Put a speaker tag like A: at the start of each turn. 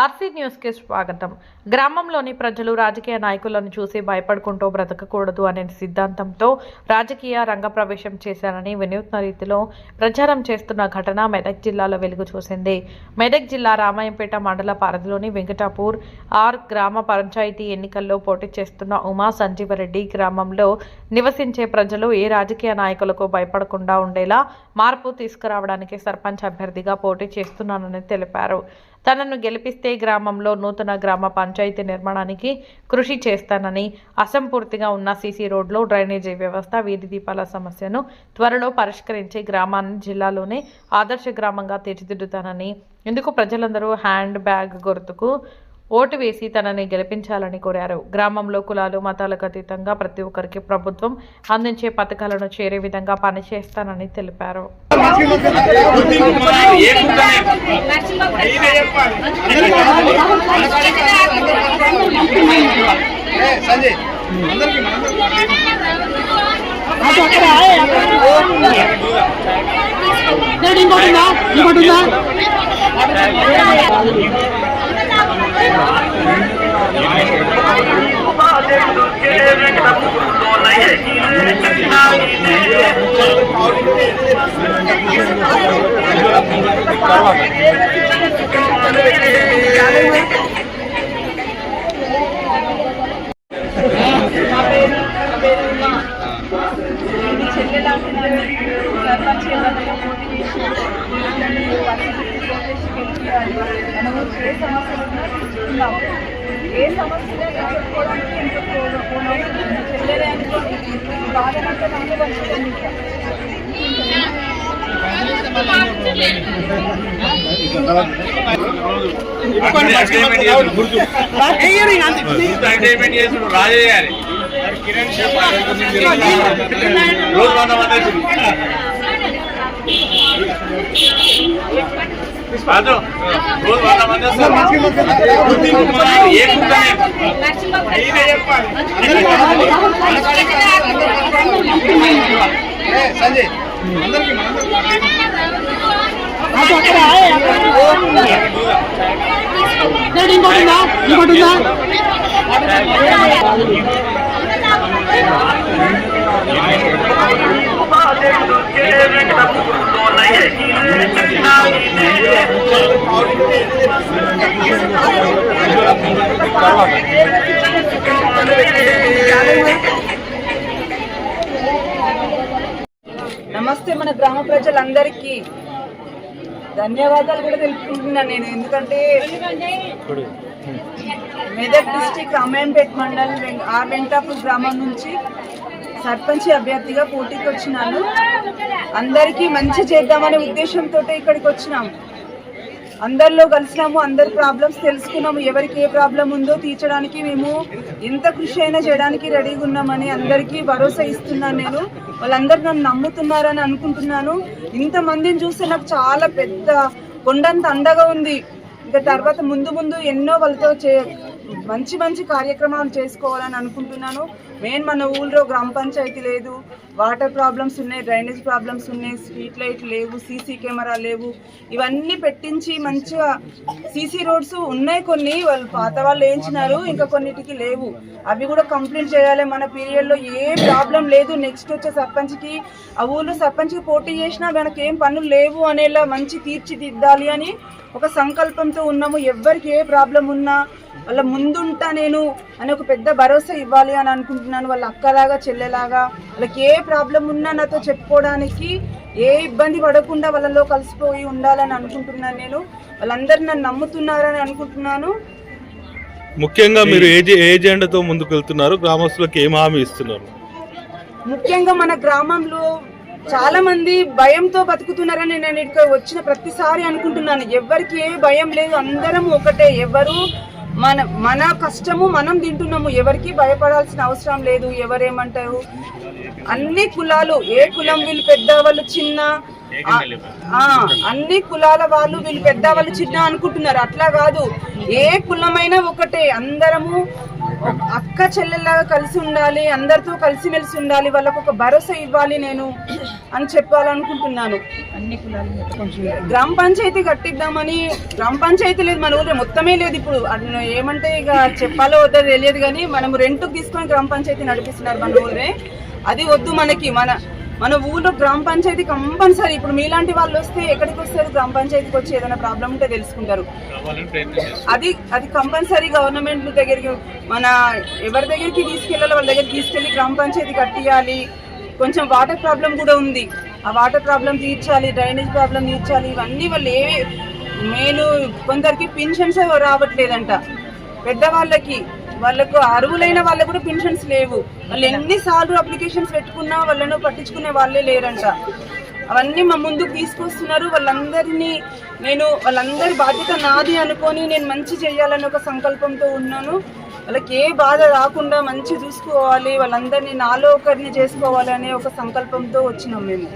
A: RC న్యూస్కి స్వాగతం. గ్రామంలోని ప్రజలు రాజకీయ నాయకులను చూసి భయపడుకుంటూ బ్రతకకూడదు అనే సిద్ధాంతంతో రాజకీయ రంగ ప్రవేశం చేశారని వినూత్న రీతిలో ప్రచారం చేస్తున్న ఘటన మెదక్ జిల్లాలో వెలుగు చూసింది. మెదక్ జిల్లా రామాయంపేట మండల పరిధిలోని వెంకటాపూర్ ఆర్ గ్రామ పంచాయతీ ఎన్నికల్లో పోటీ చేస్తున్న ఉమా సంజీవరెడ్డి గ్రామంలో నివసించే ప్రజలు ఏ రాజకీయ నాయకులకు భయపడకుండా ఉండేలా మార్పు తీసుకురావడానికి సర్పంచ్ అభ్యర్థిగా పోటీ చేస్తున్నానని తెలిపారు. తనను గెలిపిస్తే గ్రామంలో నూతన గ్రామ పంచాయతీ నిర్మాణానికి కృషి చేస్తానని అసంపూర్తిగా ఉన్న సీసీ రోడ్లో డ్రైనేజీ వ్యవస్థ వీధి దీపాల సమస్యను త్వరలో పరిష్కరించి గ్రామాన్ని జిల్లాలోనే ఆదర్శ గ్రామంగా తీర్చిదిద్దుతానని. ఇందుకు ప్రజలందరూ హ్యాండ్ బ్యాగ్ గుర్తుకు ఓటు వేసి తనని గెలిపించాలని కోరారు. గ్రామంలో కులాలు మతాలకు అతీతంగా ప్రతి ఒక్కరికి ప్రభుత్వం అందించే పథకాలను చేరే విధంగా పనిచేస్తానని తెలిపారు.
B: ఇంకోటి ఉందా? ఇంకోటి ఉందా
C: ఏ సమస్య చెప్పుకోవడానికి ఎంత చెల్లెలే అనుకోండి బాధనంతా నాకే
D: రాజేయాలి రోజు వంద మంది కాదు, రోజు వంద మంది వస్తారు. ఏ చెప్పాలి. సంజయ్
B: ఇంకోటి ఉందా ఇంకోటి
C: నమస్తే మన గ్రామ ప్రజలందరికీ. ధన్యవాదాలు కూడా తెలుపుకుంటున్నాను నేను. ఎందుకంటే మెదక్ డిస్టిక్ రామాయంపేట్ మండల్ వెం- ఆర్ వెంకటాపూర్ గ్రామం నుంచి సర్పంచ్ అభ్యర్థిగా పోటీకి వచ్చినాను. అందరికీ మంచి చేద్దామనే ఉద్దేశంతో ఇక్కడికి వచ్చినాము అందరిలో కలిసినాము అందరి ప్రాబ్లమ్స్ తెలుసుకున్నాము. ఎవరికి ఏ ప్రాబ్లం ఉందో తీర్చడానికి మేము ఎంత కృషి అయినా చేయడానికి రెడీగా ఉన్నామని అందరికీ భరోసా ఇస్తున్నాను నేను. వాళ్ళందరూ నన్ను నమ్ముతున్నారని అనుకుంటున్నాను. ఇంతమందిని చూస్తే నాకు చాలా పెద్ద కొండంత అండగా ఉంది. ఇంకా తర్వాత ముందు ముందు ఎన్నో వాళ్ళతో చే మంచి మంచి కార్యక్రమాలు చేసుకోవాలని అనుకుంటున్నాను. మెయిన్ మన ఊళ్ళో గ్రామ పంచాయతీ లేదు. వాటర్ ప్రాబ్లమ్స్ ఉన్నాయి డ్రైనేజ్ ప్రాబ్లమ్స్ ఉన్నాయి స్ట్రీట్ లైట్ లేవు సీసీ కెమెరా లేవు. ఇవన్నీ పెట్టించి మంచిగా సీసీ రోడ్స్ ఉన్నాయి కొన్ని వాళ్ళు పాత వాళ్ళు వేయించినారు ఇంకా కొన్నిటికి లేవు. అవి కూడా కంప్లీట్ చేయాలి. మన పీరియడ్లో ఏ ప్రాబ్లం లేదు. నెక్స్ట్ వచ్చే సర్పంచ్కి ఆ ఊళ్ళో సర్పంచ్కి పోటీ చేసినా మనకి ఏం పనులు లేవు అనేలా మంచి తీర్చిదిద్దాలి అని ఒక సంకల్పంతో ఉన్నాము. ఎవ్వరికి ఏ ప్రాబ్లం ఉన్నా వాళ్ళ ముందుంటా నేను అని ఒక పెద్ద భరోసా ఇవ్వాలి అని అనుకుంటున్నాను. వాళ్ళ అక్కలాగా చెల్లెలాగా వాళ్ళకి ఏ ప్రాబ్లం ఉన్నా నాతో చెప్పుకోవడానికి ఏ ఇబ్బంది పడకుండా వాళ్ళలో కలిసిపోయి ఉండాలని అనుకుంటున్నాను నేను. వాళ్ళందరూ నన్ను నమ్ముతున్నారని అనుకుంటున్నాను.
E: ముఖ్యంగా మీరు ఏ జె- ఏ ఎజెండాతో ముందుకు వెళ్తున్నారు గ్రామస్తులకు ఏం హామీ ఇస్తున్నారు?
C: ముఖ్యంగా మన గ్రామంలో చాలా మంది భయంతో బతుకుతున్నారని నేను ఇక్కడ వచ్చిన ప్రతిసారి అనుకుంటున్నాను. ఎవరికి ఏ భయం లేదు అందరం ఒకటే. ఎవరు మన మన కష్టము మనం తింటున్నాము. ఎవరికి భయపడాల్సిన అవసరం లేదు. ఎవరేమంటారు? అన్ని కులాలు ఏ కులం వీళ్ళు పెద్ద వాళ్ళు చిన్న అన్ని కులాల వాళ్ళు వీళ్ళు పెద్ద వాళ్ళు చిన్న అనుకుంటున్నారు. అట్లా కాదు. ఏ కులమైనా ఒకటే. అందరము అక్క చెల్లెల్లాగా కలిసి ఉండాలి అందరితో కలిసిమెలిసి ఉండాలి. వాళ్ళకు ఒక భరోసా ఇవ్వాలి నేను. అని చెప్పాలనుకుంటున్నాను. గ్రామ పంచాయతీ కట్టిద్దామని గ్రామ పంచాయతీ లేదు మన ఊళ్ళో మొత్తమే లేదు ఇప్పుడు. అది ఏమంటే ఇక చెప్పాలో వద్దో తెలియదు కానీ మనం రెంట్కి తీసుకొని గ్రామ పంచాయతీ నడిపిస్తున్నారు మన ఊరే. అది వద్దు మనకి. మన మన ఊళ్ళో గ్రామ పంచాయతీ కంపల్సరీ. ఇప్పుడు మీలాంటి వాళ్ళు వస్తే ఎక్కడికి వస్తారు? గ్రామ పంచాయతీకి వచ్చి ఏదైనా ప్రాబ్లం ఉంటే తెలుసుకుంటారు.
D: కావాలని ప్రయత్నం చేస్తాం
C: అది అది కంపల్సరీ గవర్నమెంట్ దగ్గరికి మన ఎవరి దగ్గరికి తీసుకెళ్ళాలో వాళ్ళ దగ్గరికి తీసుకెళ్ళి గ్రామ పంచాయతీ కట్టియాలి. కొంచెం వాటర్ ప్రాబ్లం కూడా ఉంది. ఆ వాటర్ ప్రాబ్లం తీర్చాలి డ్రైనేజ్ ప్రాబ్లం తీర్చాలి ఇవన్నీ వాళ్ళు ఏ మేలు కొందరికి పెన్షన్స్ రావట్లేదంట. పెద్దవాళ్ళకి వాళ్ళకు అరువులైన వాళ్ళకు కూడా పెన్షన్స్ లేవు. వాళ్ళు ఎన్నిసార్లు అప్లికేషన్స్ పెట్టుకున్నా వాళ్ళను పట్టించుకునే వాళ్ళే లేరంట. అవన్నీ మా ముందుకు తీసుకొస్తున్నారు. వాళ్ళందరినీ నేను వాళ్ళందరి బాధ్యత నాది అనుకొని నేను మంచి చేయాలని ఒక సంకల్పంతో ఉన్నాను. వాళ్ళకి ఏ బాధ రాకుండా మంచి చూసుకోవాలి వాళ్ళందరినీ నాలో ఒకరిని చేసుకోవాలి అనే ఒక సంకల్పంతో వచ్చినాం మేము.